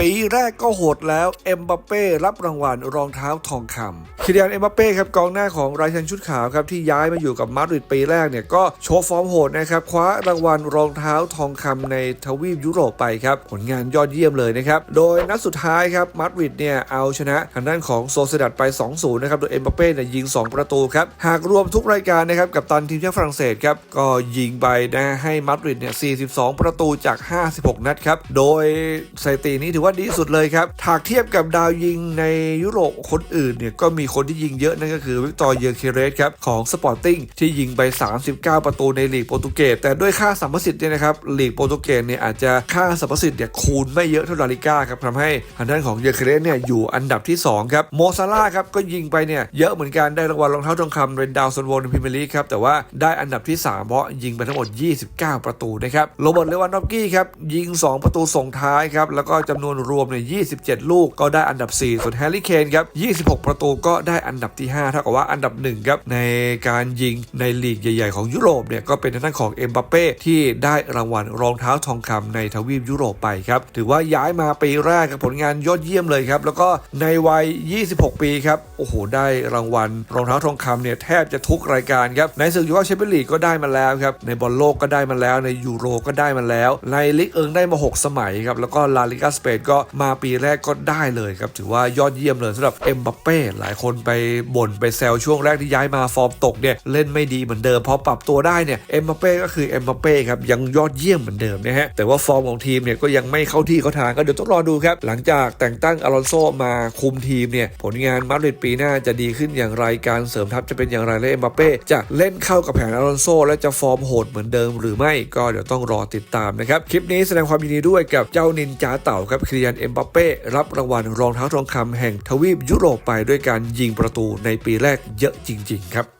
ปีแรกก็โหดแล้ว เอ็มบัปเป้รับรางวัลรองเท้าทองคำ คิเลียนเอ็มบัปเป้ครับกองหน้าของไรชันชุดขาวครับที่ย้ายมาอยู่กับมาดริดปีแรกเนี่ยก็โชว์ฟอร์มโหดนะครับคว้ารางวัลรองเท้าทองคำในทวีปยุโรปไปครับผลงานยอดเยี่ยมเลยนะครับโดยนัดสุดท้ายครับมาดริดเนี่ยเอาชนะทางด้านของโซเซดัดไป 2-0 นะครับโดยเอ็มบัปเป้เนี่ยยิง 2 ประตูครับหากรวมทุกรายการนะครับกับตันทีมชาติฝรั่งเศสครับก็ยิงไปนะให้มาดริดเนี่ย 42 ประตูจาก 56 นัดครับโดยสถิตินี้ถือว่าดีสุดเลยครับหากเทียบกับดาวยิงในยุโรปคนอื่นเนี่ยก็มีคนที่ยิงเยอะนั่นก็คือวิกตอร์เยอร์เคเรสครับของสปอร์ติ้งที่ยิงไป 39 ประตูในลีกโปรตุเกสแต่ด้วยค่าสัมประสิทธิ์เนี่ยนะครับลีกโปรตุเกสเนี่ยอาจจะค่าสัมประสิทธิ์เนี่ยคูณไม่เยอะเท่าลาลิก้าครับทำให้ทางด้านของเยอร์เคเรสเนี่ยอยู่อันดับที่สองครับโมซาร่าครับก็ยิงไปเนี่ยเยอะเหมือนกันได้รางวัลรองเท้าทองคำเรนดาวซันโวในพรีเมียร์ลีกครับแต่ว่าได้อันดับที่ 3 เพราะยิงไปทั้งหมด 29 ประตูนะครับโรเบิร์ตเลวันดอฟกี้ครับยิง 2 ประตูส่งท้ายครับแล้วก็จำนวนรวมเนี่ย27 ลูกก็ได้อันดับ 4 ส่วนแฮร์รี่เคนครับ26 ประตูก็ได้อันดับที่ 5 เท่ากับว่าอันดับ1ครับในการยิงในลีกใหญ่ ๆ ของยุโรปเนี่ยก็เป็นทางด้านของเอ็มบัปเป้ที่ได้รางวัลรองเท้าทองคำในทวีปยุโรปไปครับถือว่าย้ายมาปีแรกครับผลงานยอดเยี่ยมเลยครับแล้วก็ในวัย 26 ปีครับโอ้โหได้รางวัลรองเท้าทองคำเนี่ยแทบจะทุกรายการครับในศึกยูฟ่าแชมเปี้ยนลีกก็ได้มาแล้วครับในบอลโลกก็ได้มาแล้วในยูโรก็ได้มาแล้ว ในลีกเอิงได้มา 6 สมัยครับแล้วก็ลาลิกาสเปนก็มาปีแรกก็ได้เลยครับถือว่ายอดเยี่ยมเลยสำหรับเอ็มบัปเป้หลายคนไปบ่นไปแซวช่วงแรกที่ย้ายมาฟอร์มตกเนี่ยเล่นไม่ดีเหมือนเดิมพอปรับตัวได้เนี่ยเอ็มบัปเป้ก็คือเอ็มบัปเป้ครับยังยอดเยี่ยมเหมือนเดิมนะฮะแต่ว่าฟอร์มของทีมเนี่ยก็ยังไม่เข้าที่เข้าทางก็เดี๋ยวต้องรอดูครับหลังจากแต่งตั้งอลอนโซมาคุมทีมเนี่ยผลงานมาดริดปีหน้าจะดีขึ้นอย่างไรการเสริมทัพจะเป็นอย่างไรและเอ็มบัปเป้จะเล่นเข้ากับแผนอลอนโซและจะฟอร์มโหดเหมือนเดิมหรือไม่ก็เดี๋ยวต้องรอติดตามนะครับคลิปนี้แสดงความยินดีด้วยกับเจ้านินจาเต่าครับคิริยันเอ็มบัปเป้รับรางวัลรองเท้าทองคำแห่งทวีปยุโรปไปด้วยการยิงประตูในปีแรกเยอะจริง ๆ ครับ